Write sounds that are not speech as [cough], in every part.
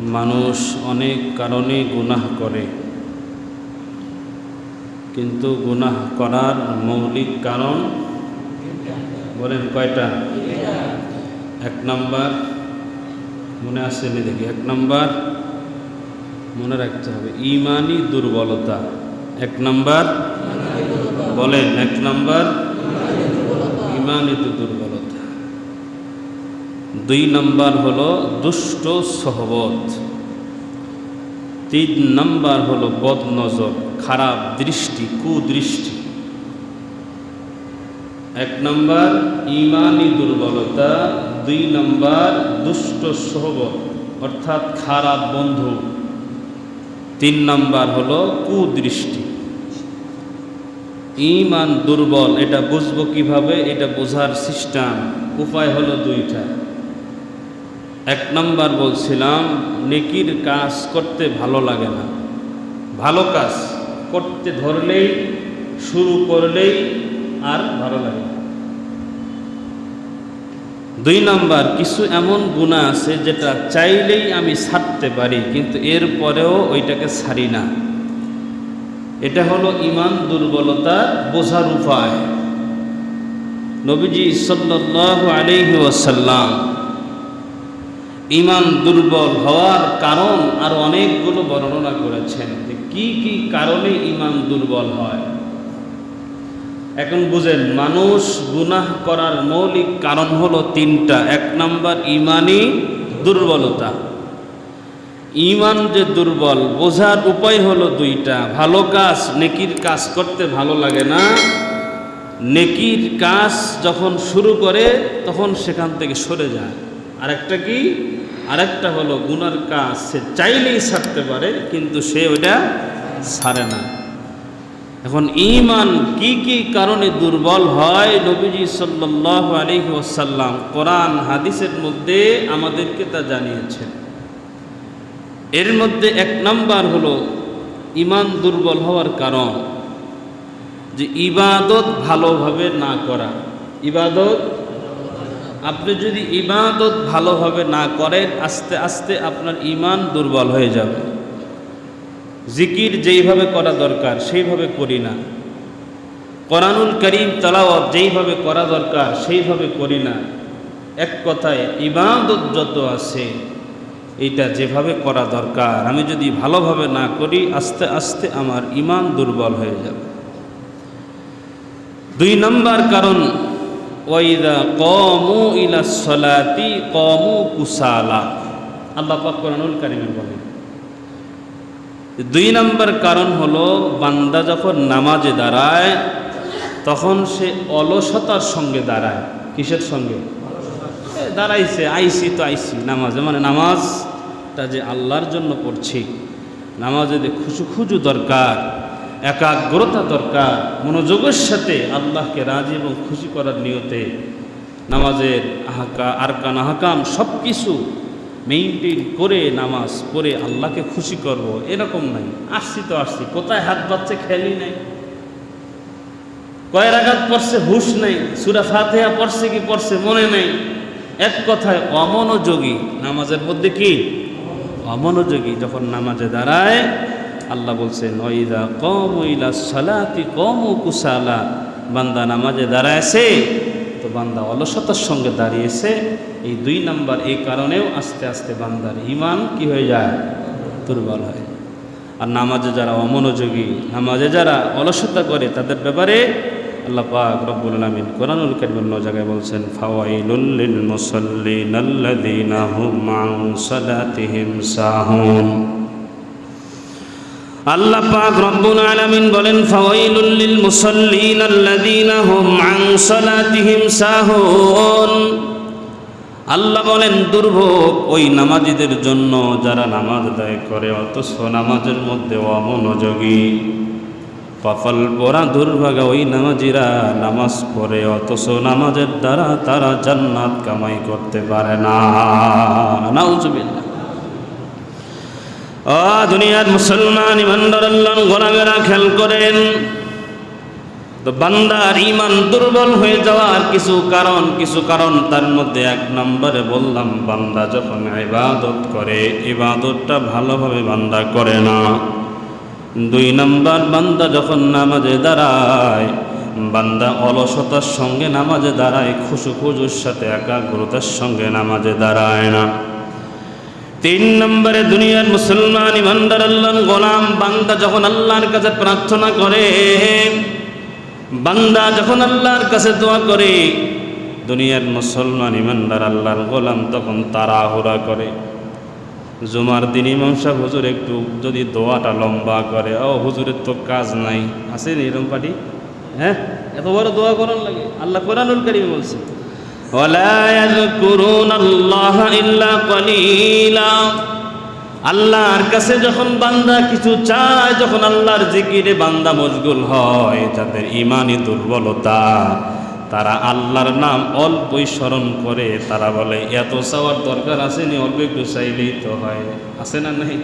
মানুষ অনেক কারণে গুনাহ করে। কিন্তু গুনাহ করার মৌলিক কারণ বলেন কয়টা? এক নাম্বার মনে আসেনি দেখি। এক নাম্বার মনে রাখতে হবে, ইমানি দুর্বলতা। এক নাম্বার বলেন, এক নাম্বার ইমানি দুর্বলতা। দুই নম্বর হলো দুষ্ট সহবত। তিন নাম্বার হলো বদনজর, খারাপ দৃষ্টি, কুদৃষ্টি। এক নম্বর ইমানি দুর্বলতা, দুই নম্বর দুষ্ট সহবত, অর্থাৎ খারাপ বন্ধু। তিন নম্বর হলো কুদৃষ্টি। ইমান দুর্বল, এটা বুঝব কীভাবে? এটা বোঝার সিস্টেম। উপায় হলো দুইটা। এক নম্বর বলছিলাম, নেকির কাজ করতে ভালো লাগে না। ভালো কাজ করতে ধরলেই, শুরু করলেই আর ভালো লাগে দুই নাম্বার, কিছু এমন গুণা আছে যেটা চাইলেই আমি ছাড়তে পারি, কিন্তু এর পরেও ওইটাকে ছাড়ি না। এটা হলো ইমান দুর্বলতা বোঝার উপায়। নবীজি সাল্লাহ আলাইহি ওয়াসাল্লাম ইমান দুর্বল হওয়ার কারণ আর অনেকগুলো বর্ণনা করেছেন কি কি কারণে ইমান দুর্বল হয়। এখন বুঝেন, মানুষ গুনাহ করার মৌলিক কারণ হলো তিনটা। এক নম্বর, ইমানই দুর্বলতা। ইমান যে দুর্বল, বোঝার উপায় হলো দুইটা। ভালো কাজ, নেকির কাজ করতে ভালো লাগে না। নেকির কাজ যখন শুরু করে, তখন সেখান থেকে সরে যায়। আরেকটা কি? আরেকটা হলো, গুনার কাজ সে চাইলেই ছাড়তে পারে, কিন্তু সে ওইটা ছাড়ে না। এখন ইমান কি কি কারণে দুর্বল হয়? নবীজি সাল্লাহ আলহি ওসাল্লাম কোরআন, হাদিসের মধ্যে আমাদেরকে তা জানিয়েছেন। এর মধ্যে এক নাম্বার হলো ইমান দুর্বল হওয়ার কারণ যে ইবাদত ভালোভাবে না করা। ইবাদত আপনি যদি ইবাদত ভালোভাবে না করেন, আস্তে আস্তে আপনার ইমান দুর্বল হয়ে যাবে। জিকির যেইভাবে করা দরকার, সেইভাবে করি না। কোরআনুল করিম তালাওয়াত যেইভাবে করা দরকার, সেইভাবে করি না। এক কথায়, ইবাদত যত আছে, এইটা যেভাবে করা দরকার, আমি যদি ভালোভাবে না করি, আস্তে আস্তে আমার ইমান দুর্বল হয়ে যাবে। দুই নম্বর কারণ ওয়াইদা কমু ইলা সলাতি কমু কুসালা। আল্লাহ পাক কোরআনুল কারিমে বলেন, দুই নম্বর কারণ হলো, বান্দা যখন নামাজে দাঁড়ায়, তখন সে অলসতার সঙ্গে দাঁড়ায়। কিসের সঙ্গে? দাঁড়াইছে, আইসি তো আইসি। নামাজে মানে নামাজটা যে আল্লাহর জন্য পড়ছি, নামাজে খুশু খুজু দরকার একাগ্রতা দরকার, মনোযোগের সাথে আল্লাহকে রাজি এবং খুশি করার নিয়তে নামাজের আহাকা, আরকান আহাকাম সব কিছু মেইনটেইন করে নামাজ পড়ে আল্লাহকে খুশি করব, এরকম নাই। আসছি তো আসছি, কোথায় হাত বাচ্চে খেয়ালই নাই। কয়ের আঘাত পড়ছে হুশ নেই, সুরা ফাতেহা পড়ছে কি পড়ছে মনে নেই। এক কথায় অমনোযোগী, নামাজের মধ্যে কি? অমনোযোগী, যখন নামাজে দাঁড়ায় আল্লাহ বলছেন ওইদা কম ইলা সালাতি, কম কুসালা। বান্দা নামাজে দাঁড়ায়ছে তো বান্দা অলসতার সঙ্গে দাঁড়িয়েছে। এই দুই নাম্বার, এই কারণেও আস্তে আস্তে বান্দার ইমান কি হয়ে যায়? দুর্বল হয়। আর নামাজে যারা অমনোযোগী, নামাজে যারা অলসতা করে, তাদের ব্যাপারে আল্লাহ পাক রব্বুল আলামিন কোরআনুল কারীম অন্য জায়গায় বলছেন, ফাওয়াইলুল লিল মুসাল্লিন হুম আন সালাতিহিম সাহুন। আল্লাহ পাক রব্বুল আলামিন বলেন, ফাওয়াইলুল লিল মুসাল্লিন আল্লাযীনা হুম আন সালাতিহিম সাহুন। আল্লাহ বলেন, দুর্ভোগ ওই নামাজিদের জন্য যারা নামাজ আদায় করে, অথচ নামাজের মধ্যে অমনোযোগী। কপাল পরা দুর্ভাগা ওই নামাজিরা নামাজ পড়ে, অথচ নামাজের দ্বারা তারা জান্নাত কামাই করতে পারে না। নাউজুবিল্লাহ। দুনিয়ার মুসলমান ইমানদার আল্লাহ গোলামেরা খেল করেন। তো বান্দার ইমান দুর্বল হয়ে যাওয়ার কিছু কারণ কিছু কারণ তার মধ্যে এক নম্বরে বললাম, বান্দা যখন ইবাদত করে, ইবাদতটা ভালোভাবে বান্দা করে না। দুই নম্বর, বান্দা যখন নামাজে দাঁড়ায়, বান্দা অলসতার সঙ্গে নামাজে দাঁড়ায় খুশু খুজুর সাথে, একাগ্রতার সঙ্গে নামাজে দাঁড়ায় না। তিন নম্বরে দুনিয়ার মুসলমান ইমানদার আল্লাহ গোলাম, বান্দা যখন আল্লাহর কাছে প্রার্থনা করে, বান্দা যখন আল্লাহর কাছে দোয়া করে, দুনিয়ার মুসলমান ইমানদার আল্লাহর গোলাম তখন তাড়াহুড়া করে। জুমার দিন ইমাম হুজুর, একটু যদি দোয়াটা লম্বা করে। ও হুজুরের তো কাজ নাই। আছে এরকম পাটি হ্যাঁ? এত বড় দোয়া করার লাগে। আল্লাহ কোরআনুল কারিমে বলছে ولا يذكرون الله إلا قليلا আল্লাহর কাছে যখন বান্দা কিছু চায় যখন আল্লাহর জিকিরে বান্দা মশগুল হয় যাদের ইমানি দুর্বলতা তারা আল্লাহর নাম অল্পই স্মরণ করে তারা বলে এত চাওয়ার দরকার আসেনি অল্প একটু চাইলেই তো হয় আছে না নাই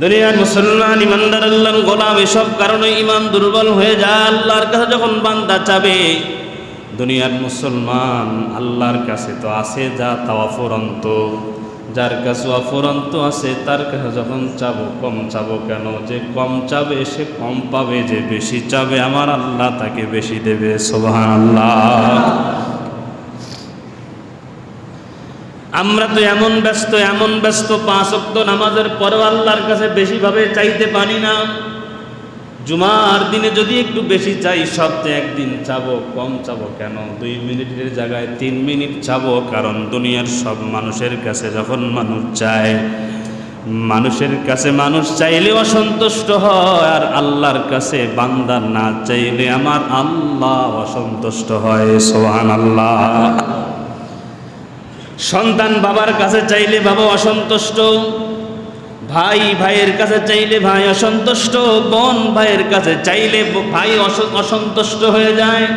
দুনিয়ার মুসলমান ইমানদার আল্লাহর গোলাম এসব কারণে ইমান দুর্বল হয়ে যায় আল্লাহর কাছে যখন বান্দা চাবে দুনিয়ার মুসলমান আল্লাহর কাছে তো আছে যা তা অফুরন্ত। যার কাছে অফুরন্ত আছে, তার কাছে যখন চাবো, কম চাবো কেন? যে কম চাবে, সে কম পাবে, যে বেশি চাবে, আমার আল্লাহ তাকে বেশি দেবে সোভান আল্লাহ আমরা তো এমন ব্যস্ত এমন ব্যস্ত, পাঁচ অক্ত নামাজের পরেও আল্লাহর কাছে বেশিভাবে চাইতে পারি না। জুমার দিনে যদি একটু বেশি চাই, সপ্তাহে একদিন চাবো, কম চাবো কেন? দুই মিনিটের জায়গায় তিন মিনিট চাবো, কারণ দুনিয়ার সব মানুষের কাছে যখন মানুষ চায়, মানুষের কাছে মানুষ চাইলে অসন্তুষ্ট হয়, আর আল্লাহর কাছে বান্দা না চাইলে আমার আল্লাহ অসন্তুষ্ট হয় সোহান আল্লাহ সন্তান বাবার কাছে চাইলে বাবা অসন্তুষ্ট। ভাই ভাইয়ের কাছে চাইলে ভাই অসন্তুষ্ট, বোন ভাইয়ের কাছে চাইলে ভাই অস- অসন্তুষ্ট হয়ে যায়।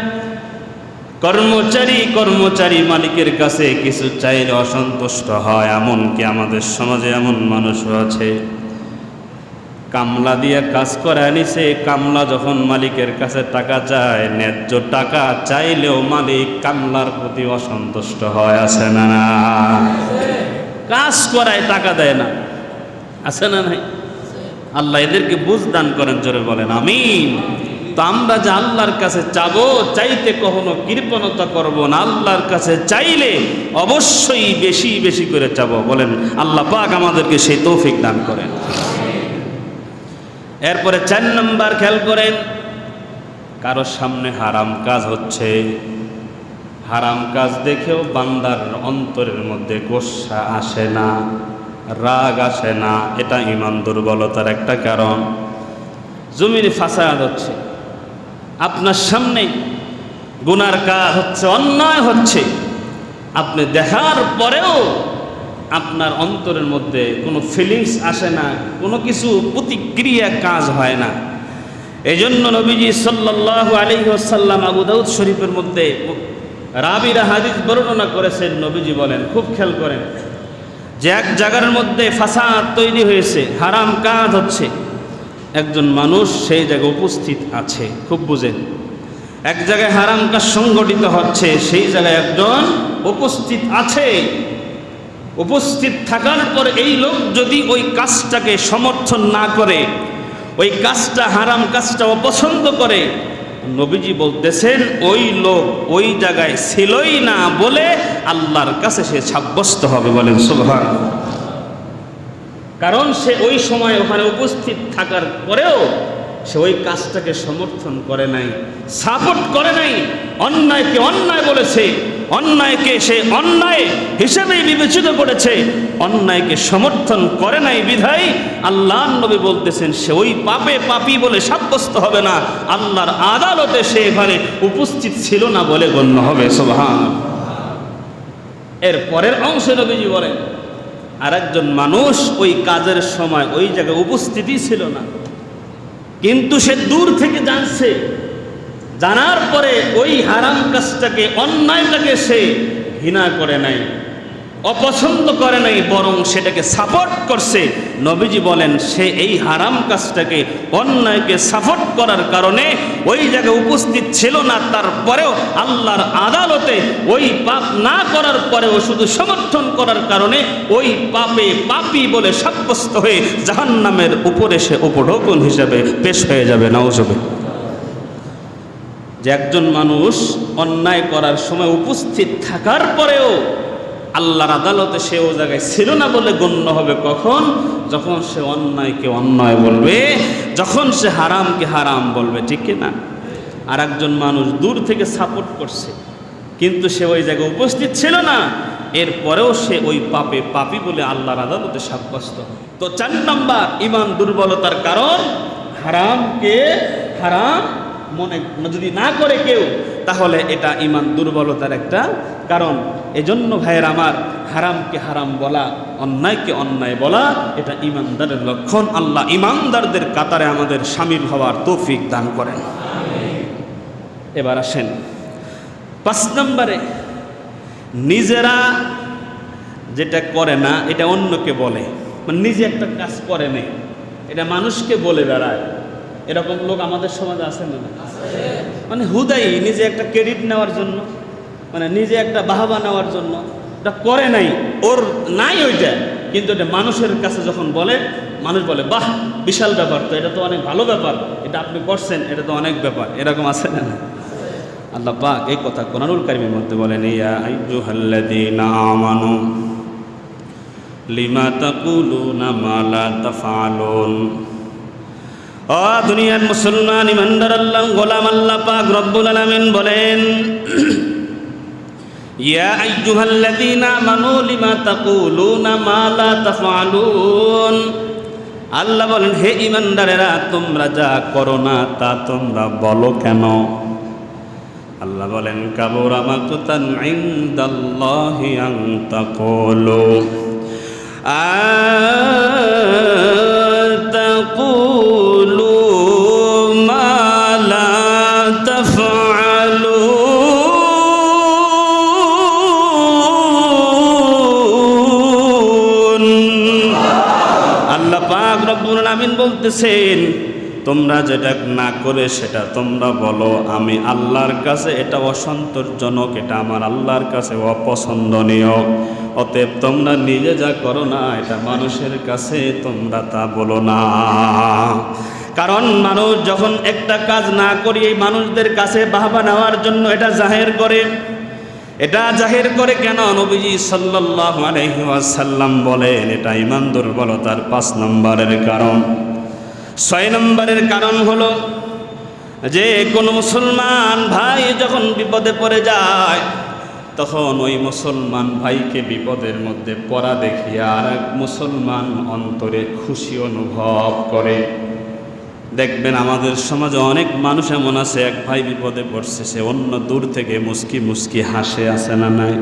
কর্মচারী কর্মচারী মালিকের কাছে কিছু চাইলে অসন্তুষ্ট হয়, এমনকি আমাদের সমাজে এমন মানুষও আছে। কামলা দিয়ে কাজ করে আনিছে কামলা যখন মালিকের কাছে টাকা চায়, ন্যায্য টাকা চাইলেও মালিক কামলার প্রতি অসন্তুষ্ট হয়, আছে না? কাজ করায় টাকা দেয় না। আছে না নাই? আল্লাহ এদেরকে বুঝ দান করেন, জোরে বলেন, আমিন। তো আমরা যে আল্লাহর কাছে চাবো, চাইতে কখনো কৃপণতা করব না। আল্লাহর কাছে চাইলে অবশ্যই বেশি বেশি করে চাবো। বলেন, আল্লাহ পাক আমাদেরকে সেই তৌফিক দান করেন। এরপরে চার নম্বর খেয়াল করেন, কারোর সামনে হারাম কাজ হচ্ছে। হারাম কাজ দেখেও বান্দার অন্তরের মধ্যে গোসা আসে না। রাগ আসে না, এটা ইমান দুর্বলতার একটা কারণ। জমির ফাসাদ হচ্ছে, আপনার সামনে গুনার কাজ হচ্ছে, অন্যায় হচ্ছে। আপনি দেখার পরেও আপনার অন্তরের মধ্যে কোনো ফিলিংস আসে না, কোনো কিছু প্রতিক্রিয়া কাজ হয় না। এই জন্য নবীজি সাল্লাহ আলী আবু দাউদ শরীফের মধ্যে রাবিরা হাদিস বর্ণনা করেছেন, নবীজি বলেন, খুব খেয়াল করেন। যে এক জায়গার মধ্যে ফাসাদ তৈরি হয়েছে, হারাম কাজ হচ্ছে। একজন মানুষ সেই জায়গায় উপস্থিত আছে, খুব বুঝেন। এক জায়গায় হারাম কাজ সংগঠিত হচ্ছে, সেই জায়গায় একজন উপস্থিত আছে। উপস্থিত থাকার পর এই লোক যদি ওই কাজটাকে সমর্থন না করে, ওই কাজটা হারাম কাজটা অপছন্দ করে নবীজি বলতেছেন, ওই লোক ওই জায়গায় ছিলই না বলে আল্লাহর কাছে সে সাব্যস্ত হবে বলেন, সুবহান। কারণ সে ওই সময় ওখানে উপস্থিত থাকার পরেও সে ওই কাজটাকে সমর্থন করে নাই সাপোর্ট করে নাই। অন্যায়কে অন্যায় বলেছে, অন্যায়কে সে অন্যায় হিসেবেই বিবেচিত করেছে। অন্যায়কে সমর্থন করে নাই বিধায়। আল্লাহ নবী বলতেছেন, সে ওই পাপে পাপি বলে সাব্যস্ত হবে না। আল্লাহর আদালতে সে এখানে উপস্থিত ছিল না বলে গণ্য হবে সোভান এর পরের অংশে নবীজি বলেন আর একজন মানুষ ওই কাজের সময় ওই জায়গায় উপস্থিতি ছিল না। কিন্তু সে দূর থেকে জানছে, জানার পরে ওই হারাম কাজটাকে, অন্যায়টাকে সে ঘৃণা করে নাই। অপছন্দ করে নাই, বরং সেটাকে সাপোর্ট করছে। নবীজি বলেন, সে এই হারাম কাজটাকে অন্যায়কে সাপোর্ট করার কারণে ওই জায়গায় উপস্থিত ছিল না, তারপরেও আল্লাহর আদালতে ওই পাপ না করার পরেও শুধু সমর্থন করার কারণে ওই পাপে পাপি বলে সাব্যস্ত হয়ে জাহান্নামের উপরে সে উপঢৌকন হিসেবে পেশ হয়ে যাবে নওজবে যে একজন মানুষ অন্যায় করার সময় উপস্থিত থাকার পরেও আল্লাহর আদালতে সে ও জায়গায় ছিল না বলে গণ্য হবে কখন? যখন সে অন্যায়কে অন্যায় বলবে, যখন সে হারামকে হারাম বলবে, ঠিক না? আর একজন মানুষ দূর থেকে সাপোর্ট করছে, কিন্তু সে ওই জায়গায় উপস্থিত ছিল না। এরপরেও সে ওই পাপে পাপি বলে আল্লাহর আদালতে সাব্যস্ত। তো চার নাম্বার ইমান দুর্বলতার কারণ, হারামকে হারাম মনে যদি না করে কেউ, তাহলে এটা ইমান দুর্বলতার একটা কারণ। এজন্য ভাইয়ের আমার হারামকে হারাম বলা, অন্যায়কে অন্যায় বলা, এটা ইমানদারের লক্ষণ। আল্লাহ ইমানদারদের কাতারে আমাদের সামিল হওয়ার তৌফিক দান করেন। এবার আসেন। পাঁচ নম্বরে, নিজেরা যেটা করে না, এটা অন্যকে বলে। মানে নিজে একটা কাজ করে নেই। এটা মানুষকে বলে বেড়ায়। এরকম লোক আমাদের সমাজে আছে না? মানে হুদাই নিজে একটা ক্রেডিট নেওয়ার জন্য মানে নিজে একটা বাহাবা নেওয়ার জন্য, এটা করে নাই, ওর নাই ওইটা, কিন্তু এটা মানুষের কাছে যখন বলে, মানুষ বলে, বাহ, বিশাল ব্যাপার তো, এটা তো অনেক ভালো ব্যাপার, এটা আপনি করছেন, এটা তো অনেক ব্যাপার। এরকম আছে না? আল্লাহ পাক এই কথা কোরআনুল কারিমের মধ্যে বলেন, ইয়া আইয়ুহাল্লাযীনা আমানু, লিমা তাকুলুনা মা লা তাফআলুন? ও দুনিয়ার মুসলমান ইমানদার আল্লাহ, গোলাম আল্লাহ পাক রব্বুল আলামিন বলেন, ইয়া আল্লাহ বলেন, হে ইমানদারেরা, তোমরা যা করো না, তা তোমরা বলো কেন? আল্লাহ বলেন, কাবুরা মাকুতান তাকুলু বলতেছেন, তোমরা যেটা না করে সেটা তোমরা বলো, আমি আল্লাহর কাছে এটা অসন্তোষজনক, এটা আমার আল্লাহর কাছে অপছন্দনীয়। অতএব তোমরা নিজে যা করো না, এটা মানুষের কাছে তোমরা তা বলো না। কারণ মানুষ যখন একটা কাজ না করি, এই মানুষদের কাছে বাহবা নেওয়ার জন্য এটা জাহের করে। এটা জাহির করে কেন? নবীজি সাল্লাল্লাহু আলাইহি ওয়াসাল্লাম বলেন, এটা ইমান দুর্বলতার পাঁচ নম্বরের কারণ। ছয় নম্বরের কারণ হলো, যে কোনো মুসলমান ভাই যখন বিপদে পড়ে যায়, তখন ওই মুসলমান ভাইকে বিপদের মধ্যে পড়া দেখিয়ে আর এক মুসলমান অন্তরে খুশি অনুভব করে। দেখবেন আমাদের সমাজে অনেক মানুষ এমন আছে, এক ভাই বিপদে পড়ছে, সে অন্য দূর থেকে মুস্কি মুস্কি হাসে আসে না নাই?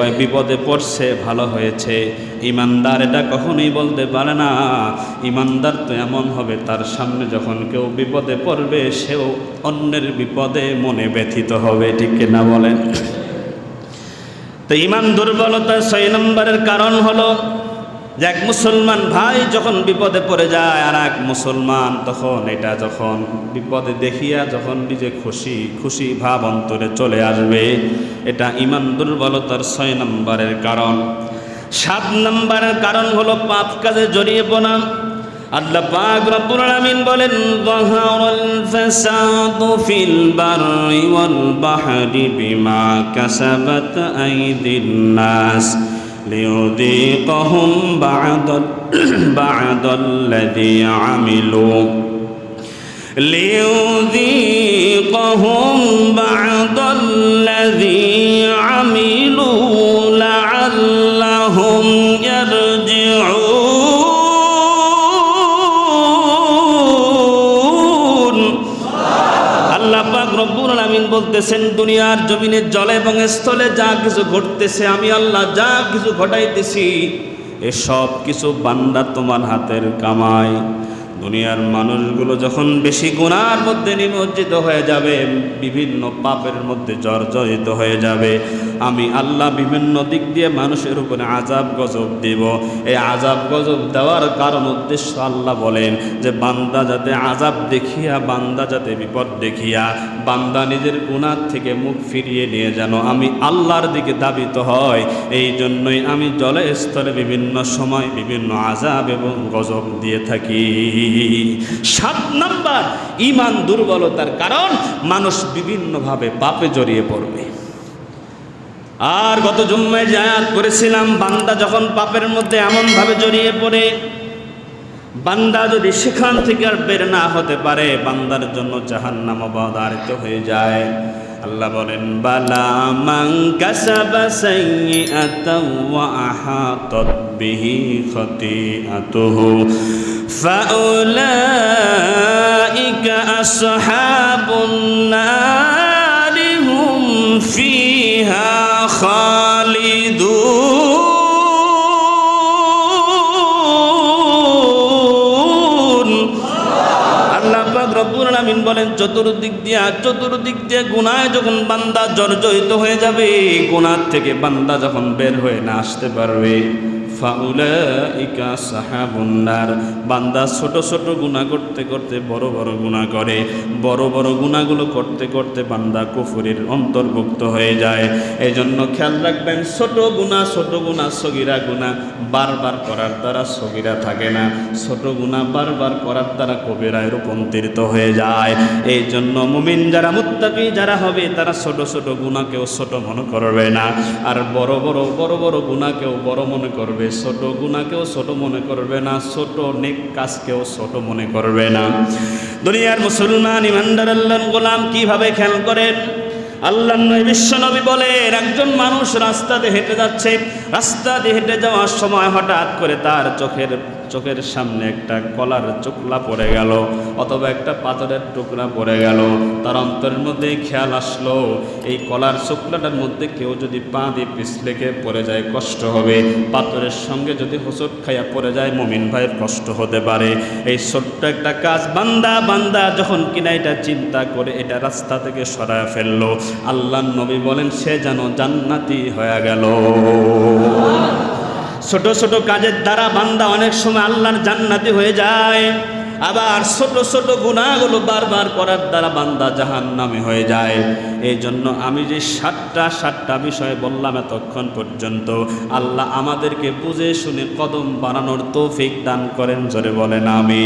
কয়, বিপদে পড়ছে, ভালো হয়েছে। ইমানদার এটা কখনোই বলতে পারে না। ইমানদার তো এমন হবে, তার সামনে যখন কেউ বিপদে পড়বে, সেও অন্যের বিপদে মনে ব্যথিত হবে। ঠিক কিনা বলেন? তো ইমান দুর্বলতা ছয় নম্বরের কারণ হলো যে এক মুসলমান ভাই যখন বিপদে পড়ে যায় আর এক মুসলমান তখন এটা যখন বিপদে দেখিয়া যখন নিজে খুশি খুশি ভাব অন্তরে চলে আসবে, এটা ইমান দুর্বলতার ছয় নম্বরের কারণ। সাত নম্বরের কারণ হলো পাপ কাজে জড়িয়ে পড়া। আল্লাহ পাক রব্বুল আলামিন বলেন যাহারাল ফাসাদু ফিল বাররি ওয়াল বাহরি বিমা কাসাবাত আইদিন নাস। ليذيقهم بعض [clears throat] بعض الذي عملوا. ليذيقهم بعض الذي عملوا. বলতেছেন, দুনিয়ার জমিনে জল এবং স্থলে যা কিছু ঘটতেছে, আমি আল্লাহ যা কিছু ঘটাইতেছি এসব কিছু বান্দা তোমার হাতের কামাই। দুনিয়ার মানুষগুলো যখন বেশি গুণার মধ্যে নিমজ্জিত হয়ে যাবে, বিভিন্ন পাপের মধ্যে জর্জরিত হয়ে যাবে। আমি আল্লাহ বিভিন্ন দিক দিয়ে মানুষের উপরে আজাব গজব দেব। এই আজাব গজব দেওয়ার কারণ উদ্দেশ্য আল্লাহ বলেন যে, বান্দা যাতে আজাব দেখিয়া, বান্দা যাতে বিপদ দেখিয়া, বান্দা নিজের গুণার থেকে মুখ ফিরিয়ে নিয়ে যেন আমি আল্লাহর দিকে দাবিত হয়, এই জন্যই আমি জলে স্তরে বিভিন্ন সময় বিভিন্ন আজাব এবং গজব দিয়ে থাকি। সাত নাম্বার ইমান দুর্বলতার কারণ, মানুষ বিভিন্নভাবে পাপে জড়িয়ে পড়বে। আর গত জুম্মায় জায়াত করেছিলাম, বান্দা যখন পাপের মধ্যে এমনভাবে জড়িয়ে পড়ে, বান্দা যদি সেখান থেকে আর বের না হতে পারে, বান্দার জন্য জাহান্নাম অবধারিত হয়ে যায়। আল্লাহ বলেন, বালা মান কাসাবা সাইয়্যাতাও ওয়া আহাতাত বিহি খাতিআতুহু, ফাউলাইকা আসহাবুন নার হুম ফিহা খালিদুন। আল্লাহ পাক বলেন, চতুর্দিক দিয়ে চতুর্দিক দিয়ে গুনায় যখন বান্দা জর্জরিত হয়ে যাবে, গুনার থেকে বান্দা যখন বের হয়ে না আসতে পারবে। ফাউলাইকা সাহাবুন্নার। বান্দা ছোট ছোট গুনাহ করতে করতে বড় বড় গুনাহ করে। বড় বড় গুনাহগুলো করতে করতে বান্দা কুফুরের অন্তর্ভুক্ত হয়ে যায়। এই জন্য খেয়াল রাখবেন, ছোট গুনাহ ছোট গুনাহ সগিরা গুনাহ বারবার করার দ্বারা সগিরা থাকে না। ছোট গুনাহ বারবার করার দ্বারা কবিরায় রূপান্তরিত হয়ে যায়। এই জন্য মুমিন যারা মুত্তাকি যারা হবে, তারা ছোট ছোট গুণাকেও ছোট মনে করবে না। আর বড় বড় বড় বড় গুনাহকেও বড় মনে করবে ছোট গুণাকেও ছোট মনে করবে না, ছোট নেক কাজকেও ছোট মনে করবে না। দুনিয়ার মুসলমান, ইমানদার আল্লাহ গোলাম কীভাবে খেয়াল করেন? আল্লাহ নবী বিশ্বনবী বলেন, একজন মানুষ রাস্তাতে হেঁটে যাচ্ছে, রাস্তাতে হেঁটে যাওয়ার সময় হঠাৎ করে তার চোখের চোখের সামনে একটা কলার চোখলা পড়ে গেল, অথবা একটা পাথরের টুকরা পড়ে গেল। তার অন্তরের মধ্যে খেয়াল আসলো, এই কলার চোখলাটার মধ্যে কেউ যদি পা দিয়ে পিছলেকে পড়ে যায়, কষ্ট হবে। পাথরের সঙ্গে যদি হোঁচট খাইয়া পড়ে যায়, মমিন ভাইয়ের কষ্ট হতে পারে। এই ছোট্ট একটা কাজ বান্দা বান্দা যখন কিনা এটা চিন্তা করে, এটা রাস্তা থেকে সরায় ফেলল। আল্লাহ নবী বলেন, সে যেন জান্নাতি হয়ে গেল। ছোট ছোট কাজের দ্বারা বান্দা অনেক সময় আল্লাহর জান্নাতি হয়ে যায়। আবার ছোট ছোট গুণাগুলো বারবার করার দ্বারা বান্দা জাহান নামে হয়ে যায়। এই জন্য আমি যে সাতটা সাতটা বিষয়ে বললাম এতক্ষণ পর্যন্ত, আল্লাহ আমাদেরকে বুঝে শুনে কদম বানানোর তৌফিক দান করেন, জোরে বলেন আমি